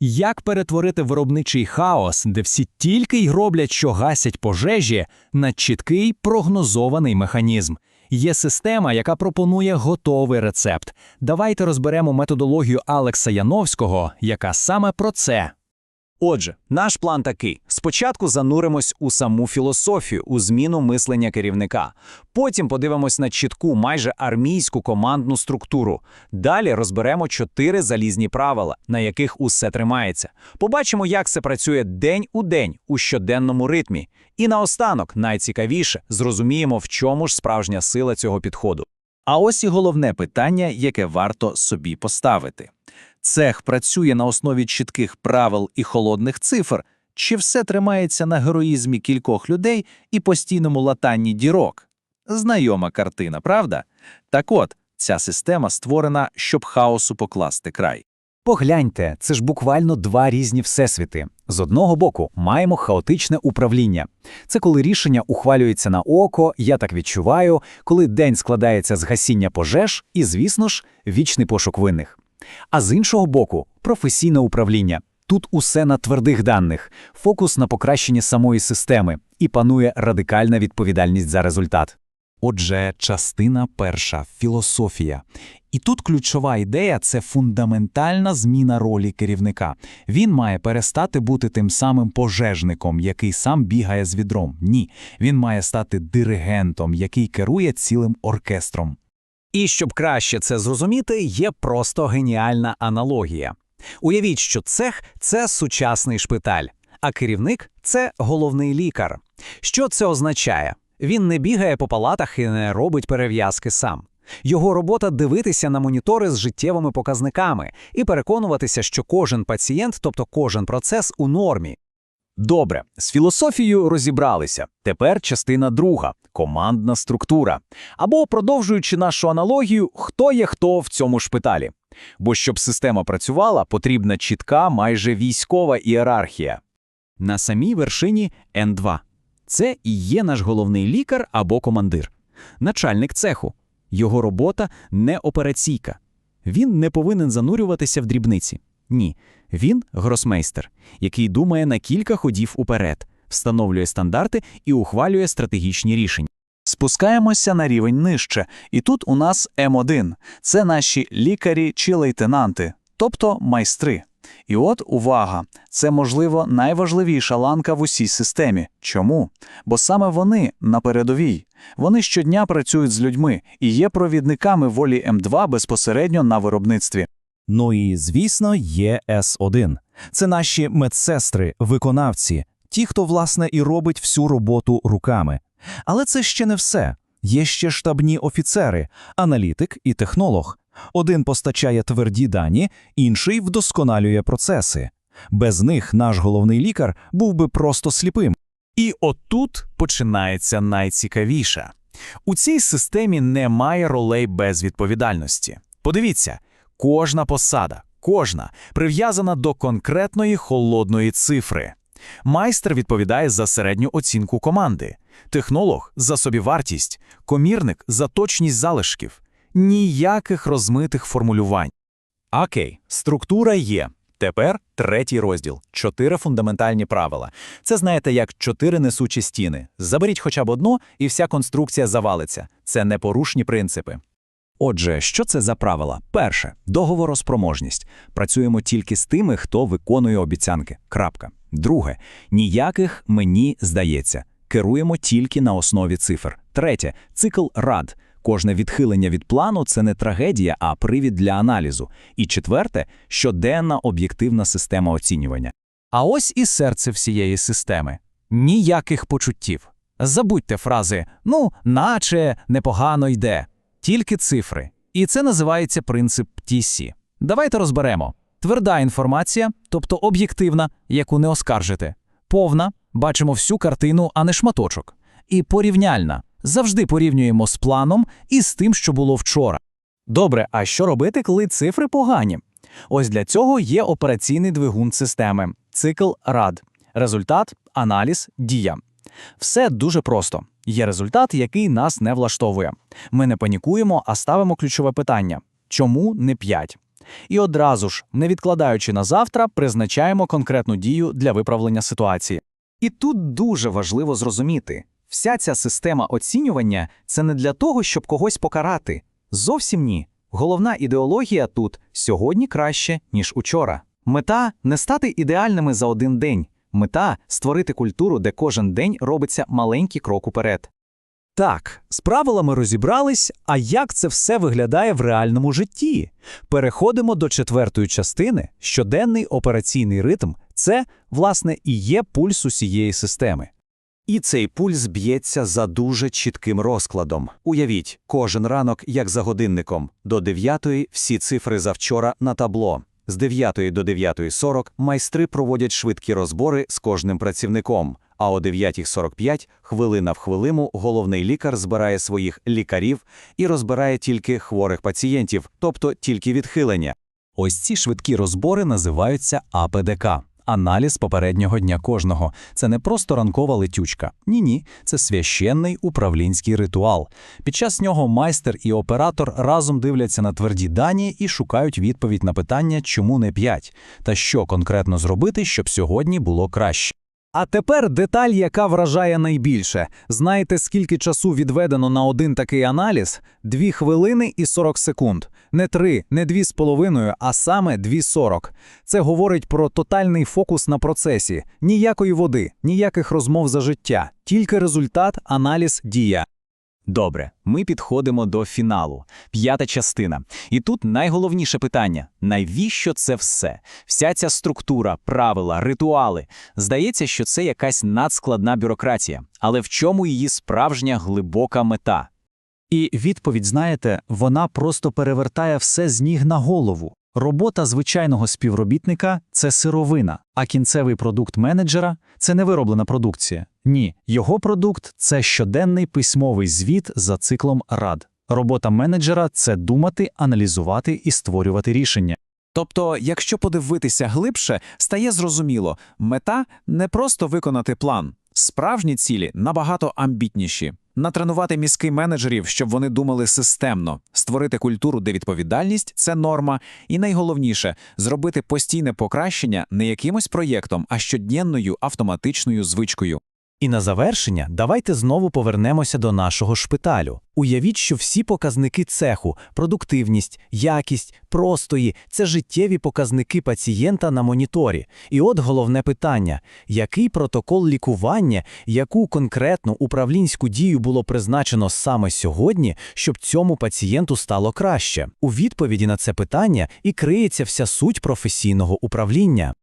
Як перетворити виробничий хаос, де всі тільки й роблять, що гасять пожежі, на чіткий прогнозований механізм? Є система, яка пропонує готовий рецепт. Давайте розберемо методологію Алекса Яновського, яка саме про це. Отже, наш план такий: спочатку зануримось у саму філософію, у зміну мислення керівника. Потім подивимось на чітку, майже армійську командну структуру. Далі розберемо чотири залізні правила, на яких усе тримається. Побачимо, як це працює день у день у щоденному ритмі. І наостанок, найцікавіше, зрозуміємо, в чому ж справжня сила цього підходу. А ось і головне питання, яке варто собі поставити. Цех працює на основі чітких правил і холодних цифр, чи все тримається на героїзмі кількох людей і постійному латанні дірок? Знайома картина, правда? Так от, ця система створена, щоб хаосу покласти край. Погляньте, це ж буквально два різні всесвіти. З одного боку, маємо хаотичне управління. Це коли рішення ухвалюється на око, я так відчуваю, коли день складається з гасіння пожеж і, звісно ж, вічний пошук винних. А з іншого боку, професійне управління. Тут усе на твердих даних, фокус на покращенні самої системи і панує радикальна відповідальність за результат. Отже, частина перша філософія. І тут ключова ідея це фундаментальна зміна ролі керівника. Він має перестати бути тим самим пожежником, який сам бігає з відром. Ні, він має стати диригентом, який керує цілим оркестром. І щоб краще це зрозуміти, є просто геніальна аналогія. Уявіть, що цех це сучасний шпиталь, а керівник це головний лікар. Що це означає? Він не бігає по палатах і не робить перев'язки сам. Його робота дивитися на монітори з життєвими показниками і переконуватися, що кожен пацієнт, тобто кожен процес, у нормі. Добре, з філософією розібралися. Тепер частина друга командна структура. Або, продовжуючи нашу аналогію, хто є хто в цьому шпиталі. Бо щоб система працювала, потрібна чітка, майже військова ієрархія. На самій вершині N2. Це і є наш головний лікар або командир, начальник цеху. Його робота не операційка. Він не повинен занурюватися в дрібниці. Ні, він гросмейстер, який думає на кілька ходів уперед, встановлює стандарти і ухвалює стратегічні рішення. Спускаємося на рівень нижче, і тут у нас М1 – це наші лікарі чи лейтенанти, тобто майстри. І от увага, це, можливо, найважливіша ланка в усій системі. Чому? Бо саме вони на передовій. Вони щодня працюють з людьми і є провідниками волі М2 безпосередньо на виробництві. Ну і, звісно, є С1. Це наші медсестри, виконавці, ті, хто, власне, і робить всю роботу руками. Але це ще не все. Є ще штабні офіцери, аналітик і технолог. Один постачає тверді дані, інший вдосконалює процеси. Без них наш головний лікар був би просто сліпим. І отут починається найцікавіше. У цій системі немає ролей без відповідальності. Подивіться, кожна посада, кожна прив'язана до конкретної холодної цифри. Майстер відповідає за середню оцінку команди, технолог за собівартість, комірник за точність залишків. Ніяких розмитих формулювань. Окей, структура є. Тепер третій розділ чотири фундаментальні правила. Це знаєте, як чотири несучі стіни. Заберіть хоча б одну, і вся конструкція завалиться. Це непорушні принципи. Отже, що це за правила? Перше договороспроможність. Працюємо тільки з тими, хто виконує обіцянки. Крапка. Друге ніяких мені здається. Керуємо тільки на основі цифр. Третє цикл рад. Кожне відхилення від плану це не трагедія, а привід для аналізу. І четверте щоденна об'єктивна система оцінювання. А ось і серце всієї системи. Ніяких почуттів. Забудьте фрази ну, наче непогано йде, тільки цифри. І це називається принцип TC. Давайте розберемо. Тверда інформація, тобто об'єктивна, яку не оскаржите. Повна, бачимо всю картину, а не шматочок. І порівняльна. Завжди порівнюємо з планом і з тим, що було вчора. Добре, а що робити, коли цифри погані? Ось для цього є операційний двигун системи цикл RAD. Результат, аналіз, дія. Все дуже просто. Є результат, який нас не влаштовує. Ми не панікуємо, а ставимо ключове питання: чому не 5? І одразу ж, не відкладаючи на завтра, призначаємо конкретну дію для виправлення ситуації. І тут дуже важливо зрозуміти, вся ця система оцінювання це не для того, щоб когось покарати. Зовсім ні. Головна ідеологія тут сьогодні краще, ніж учора. Мета не стати ідеальними за один день. Мета створити культуру, де кожен день робиться маленький крок уперед. Так, з правилами розібрались, а як це все виглядає в реальному житті? Переходимо до четвертої частини. Щоденний операційний ритм це, власне, і є пульс усієї системи. І цей пульс б'ється за дуже чітким розкладом. Уявіть, кожен ранок, як за годинником. До 9 всі цифри за вчора на табло. З 9 до 9.40 майстри проводять швидкі розбори з кожним працівником. А о 9.45 хвилина в хвилину головний лікар збирає своїх лікарів і розбирає тільки хворих пацієнтів, тобто тільки відхилення. Ось ці швидкі розбори називаються АПДК. Аналіз попереднього дня кожного. Це не просто ранкова летючка. Ні-ні, це священний управлінський ритуал. Під час нього майстер і оператор разом дивляться на тверді дані і шукають відповідь на питання, чому не 5, та що конкретно зробити, щоб сьогодні було краще. А тепер деталь, яка вражає найбільше. Знаєте, скільки часу відведено на один такий аналіз? Дві хвилини і 40 секунд. Не три, не дві з половиною, а саме дві 40. Це говорить про тотальний фокус на процесі. Ніякої води, ніяких розмов за життя, тільки результат, аналіз, дія. Добре, ми підходимо до фіналу. П'ята частина. І тут найголовніше питання: навіщо це все? Вся ця структура, правила, ритуали. Здається, що це якась надскладна бюрократія. Але в чому її справжня глибока мета? І відповідь, знаєте, вона просто перевертає все з ніг на голову. Робота звичайного співробітника це сировина, а кінцевий продукт менеджера це не вироблена продукція. Ні, його продукт це щоденний письмовий звіт за циклом рад. Робота менеджера це думати, аналізувати і створювати рішення. Тобто, якщо подивитися глибше, стає зрозуміло, мета не просто виконати план. Справжні цілі набагато амбітніші. Натренувати мізки менеджерів, щоб вони думали системно, створити культуру, де відповідальність це норма, і найголовніше зробити постійне покращення не якимось проєктом, а щоденною автоматичною звичкою. І на завершення давайте знову повернемося до нашого шпиталю. Уявіть, що всі показники цеху, продуктивність, якість, простої це життєві показники пацієнта на моніторі. І от головне питання: який протокол лікування, яку конкретну управлінську дію було призначено саме сьогодні, щоб цьому пацієнту стало краще? У відповіді на це питання і криється вся суть професійного управління.